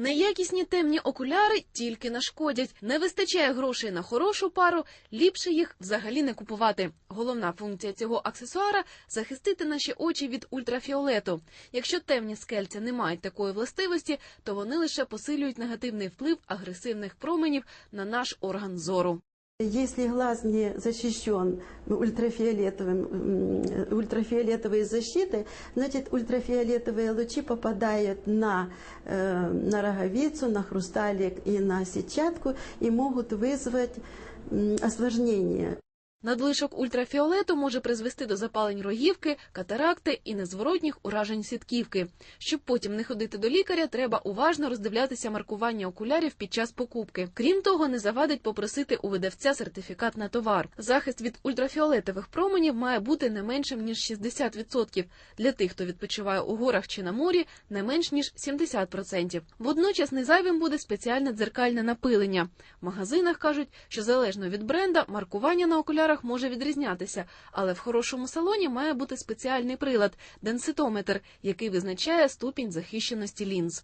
Неякісні темні окуляри тільки нашкодять. Не вистачає грошей на хорошу пару, ліпше їх взагалі не купувати. Головна функція цього аксесуара захистити наші очі від ультрафіолету. Якщо темні скельця не мають такої властивості, то вони лише посилюють негативний вплив агресивних променів на наш орган зору. Если глаз не защищен ультрафиолетовой защитой, значит ультрафиолетовые лучи попадают на, э, на роговицу, на хрусталик и на сетчатку и могут вызвать м, осложнения. Надлишок ультрафіолету може призвести до запалень рогівки, катаракти і незворотніх уражень сітківки. Щоб потім не ходити до лікаря, треба уважно роздивлятися маркування окулярів під час покупки. Крім того, не завадить попросити у видавця сертифікат на товар. Захист від ультрафіолетових променів має бути не меншим ніж 60%. Для тих, хто відпочиває у горах чи на морі, не менш ніж 70%. Водночас не зайвим буде спеціальне дзеркальне напилення. В магазинах кажуть, що залежно від бренда маркування на окулярах може відрізнятися, але в хорошому салоні має бути спеціальний прилад денситометр, який визначає ступінь захищеності лінз.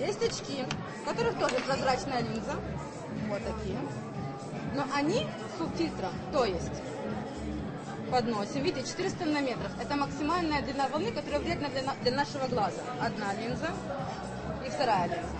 Есть очки, в которых тоже прозрачная линза. Вот такие. Но они с субтитром, то есть подносим. Видите, 400 нанометров. Это максимальная длина волны, которая вредна для, на- для нашего глаза. Одна линза и вторая линза.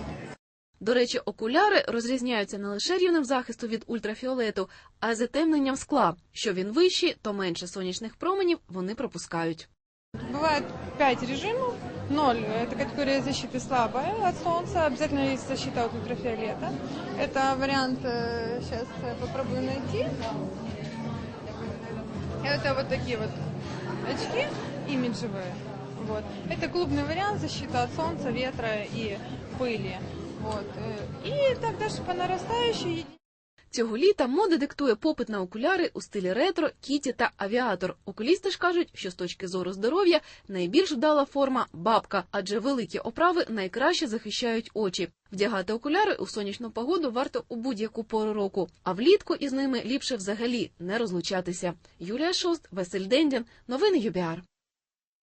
До речі, окуляри розрізняються не лише рівнем захисту від ультрафіолету, а й затемненням скла. Що він вищий, то менше сонячних променів вони пропускають. Бывает 5 режимов. Ноль – это категория защиты слабая от солнца. Обязательно есть защита от ультрафиолета. Это вариант, сейчас попробую найти. Это вот такие вот очки имиджевые. Вот. Это клубный вариант защита от солнца, ветра и пыли. Вот. э, И так дальше по нарастающей. Цього літа мода диктує попит на окуляри у стилі ретро, кіті та авіатор. Окулісти ж кажуть, що з точки зору здоров'я найбільш вдала форма бабка, адже великі оправи найкраще захищають очі. Вдягати окуляри у сонячну погоду варто у будь-яку пору року, а влітку із ними ліпше взагалі не розлучатися. Юлія Шост, Василь Дендін, новини ЮБІАР.